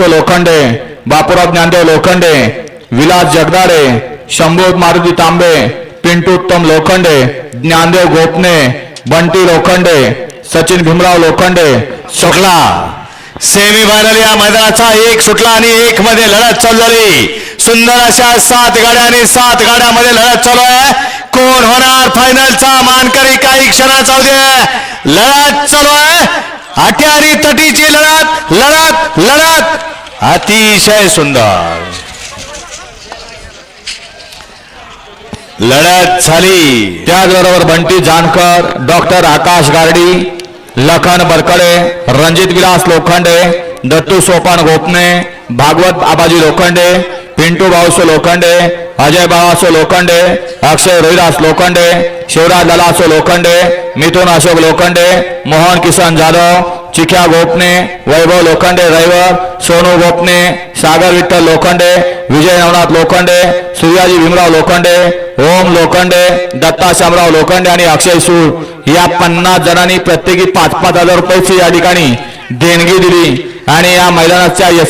बाळासो लोखंडे बापूराव ज्ञानदेव लोखंडे विलास जगदाळे शंभू मारुती तांबे पिंटू उत्तम लोखंडे ज्ञानदेव गोपने बंटी लोखंडे सचिन भीमराव लोखंडे सुटला semi final या मैदानाचा एक सुटला आणि एक मध्ये लढत चालू झाली. सुंदर अशा सात गाड्या आणि सात गाड्यामध्ये लढत चालू आहे. कोण होणार फायनलचा मानकरी? काही क्षणाचा उद्या. लढत चालू आहे. अटी आणि तटीची लढत. अतिशय सुंदर. लढत झाली. त्याचबरोबर बंटी जानकर डॉक्टर आकाश गार्डी लखन बरकडे रणजित विलास लोखंडे दत्तू सोपान गोपने भागवत आबाजी लोखंडे पिंटू भाऊसो लोखंडे अजय बाबासो लोखंडे अक्षय रोहिदास लोखंडे शिवराज ललासो लोखंडे मिथुन अशोक लोखंडे मोहन किसन जाधव चिख्या गोपने वैभव लोखंडे रैवर सोनू गोपने सागर विठ्ठल लोखंडे विजय नवनाथ लोखंडे सूर्याजी भीमराव लोखंडे ओम लोखंडे दत्ता शामराव लोखंडे आणि अक्षय सूर. या पन्नास जणांनी प्रत्येकी पाच पाच हजार रुपयाची या ठिकाणी देणगी दिली आणि या मैदानाच्या यश